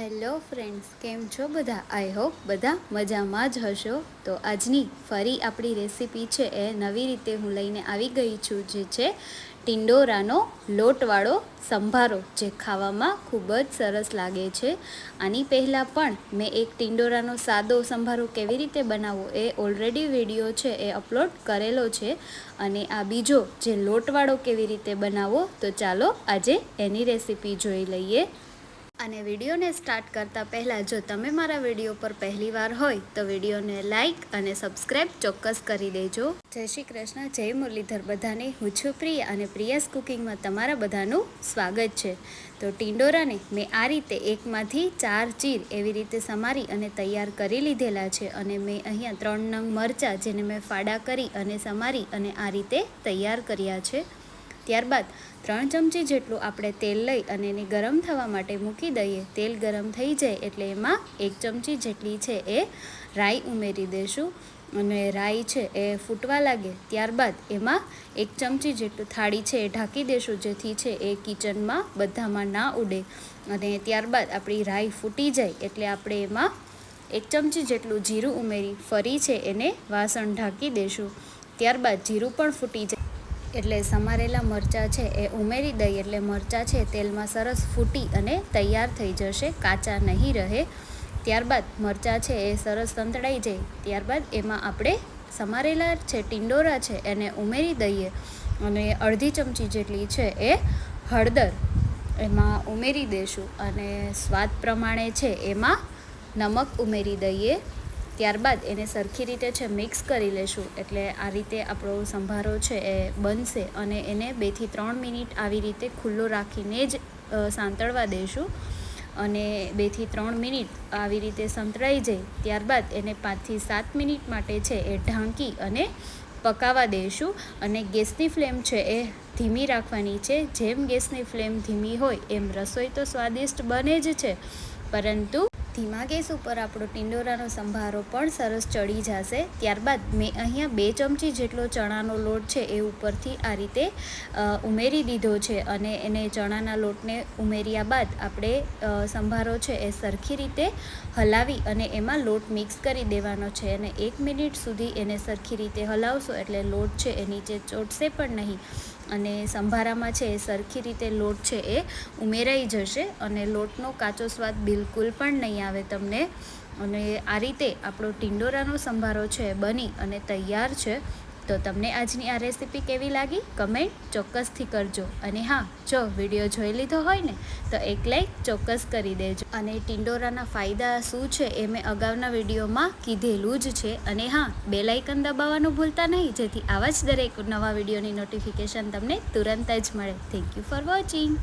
Hello friends, કેમ છો બધા? આઈ હોપ બધા મજામાં જ હશો. તો આજની ફરી આપણી રેસીપી છે એ નવી રીતે હું લઈને આવી ગઈ છું, જે છે ટિંડોરાનો લોટવાળો સંભારો, જે ખાવામાં ખૂબ જ સરસ લાગે છે. આની પહેલાં પણ મેં એક ટિંડોરાનો સાદો સંભારો કેવી રીતે બનાવવો એ ઓલરેડી વીડિયો છે એ અપલોડ કરેલો છે. અને આ બીજો જે લોટવાળો કેવી રીતે બનાવવો, તો ચાલો આજે એની રેસીપી જોઈ લઈએ. અને વિડીયોને સ્ટાર્ટ કરતાં પહેલાં જો તમે મારા વીડિયો પર પહેલીવાર હોય તો વિડીયોને લાઇક અને સબસ્ક્રાઈબ ચોક્કસ કરી દેજો. જય શ્રી કૃષ્ણ, જય મુરલીધર બધાને. હું છું પ્રિય અને પ્રિયાસ કુકિંગમાં તમારા બધાનું સ્વાગત છે. તો ટિંડોરાને મેં આ રીતે એકમાંથી ચાર ચીર એવી રીતે સમારી અને તૈયાર કરી લીધેલા છે અને મેં અહીંયા ત્રણ નંગ મરચાં જેને મેં ફાડા કરી અને સમારી અને આ રીતે તૈયાર કર્યા છે. ત્યારબાદ ત્રણ ચમચી જેટલું આપણે તેલ લઈ અને એને ગરમ થવા માટે મૂકી દઈએ. તેલ ગરમ થઈ જાય એટલે એમાં એક ચમચી જેટલી છે એ રાઈ ઉમેરી દેશું અને રાઈ છે એ ફૂટવા લાગે ત્યારબાદ એમાં એક ચમચી જેટલું થાળી છે એ ઢાંકી દેશું જેથી છે એ કિચનમાં બધામાં ના ઉડે. અને ત્યારબાદ આપણી રાઈ ફૂટી જાય એટલે આપણે એમાં એક ચમચી જેટલું જીરું ઉમેરી ફરી છે એને વાસણ ઢાંકી દેશું ત્યારબાદ જીરું પણ ફૂટી જાય. એટલે સમારેલા મરચાં છે એ ઉમેરી દઈએ એટલે મરચાં છે તેલમાં સરસ ફૂટી અને તૈયાર થઈ જશે, કાચા નહીં રહે. ત્યારબાદ મરચાં છે એ સરસ સંતળાઈ જાય. ત્યારબાદ એમાં આપણે સમારેલા છે ટિંડોરા છે એને ઉમેરી દઈએ અને અડધી ચમચી જેટલી છે એ હળદર એમાં ઉમેરી દઈશું અને સ્વાદ પ્રમાણે છે એમાં નમક ઉમેરી દઈએ. ત્યારબાદ એને સરખી રીતે છે મિક્સ કરી લેશું. એટલે આ રીતે આપણો સંભારો છે એ બનશે અને એને બેથી ત્રણ મિનિટ આવી રીતે ખુલ્લો રાખીને જ સાંતળવા દઈશું અને બેથી ત્રણ મિનિટ આવી રીતે સંતળાઈ જાય, ત્યારબાદ એને પાંચથી સાત મિનિટ માટે છે એ ઢાંકી અને પકાવવા દઈશું અને ગેસની ફ્લેમ છે એ ધીમી રાખવાની છે. જેમ ગેસની ફ્લેમ ધીમી હોય એમ રસોઈ તો સ્વાદિષ્ટ બને જ છે. પરંતુ ધીમા ગેસ ઉપર આપણો ટિંડોરાનો સંભારો પણ સરસ ચડી જશે. ત્યારબાદ મેં અહીંયા બે ચમચી જેટલો ચણાનો લોટ છે એ ઉપરથી આ રીતે ઉમેરી દીધો છે અને એને ચણાના લોટને ઉમેર્યા બાદ આપણે સંભારો છે એ સરખી રીતે હલાવી અને એમાં લોટ મિક્સ કરી દેવાનો છે અને એક મિનિટ સુધી એને સરખી રીતે હલાવશો એટલે લોટ છે એ નીચે ચોટશે પણ નહીં. અને સંભારામાં છે એ સરખી રીતે લોટ છે એ ઉમેરાઈ જશે અને લોટનો કાચો સ્વાદ બિલકુલ પણ નહીં આવે તમને. અને આ રીતે આપણો ટિંડોરાનો સંભારો છે બની અને તૈયાર છે. તો તમને આજની આ રેસીપી કેવી લાગી? કમેન્ટ ચોક્કસથી કરજો. અને હા, જો વીડિયો જોઈ લીધો હોય ને, તો એક લાઈક ચોક્કસ કરી દેજો. અને ટિંડોરાના ફાયદા શું છે એ મેં અગાઉના વિડીયોમાં કીધેલું જ છે. અને હા બે લાઇકન દબાવવાનું ભૂલતા નહીં. જેથી આવા જ દરેક નવા વિડીયોની નોટિફિકેશન તમને તુરંત જ મળે. Thank you for watching.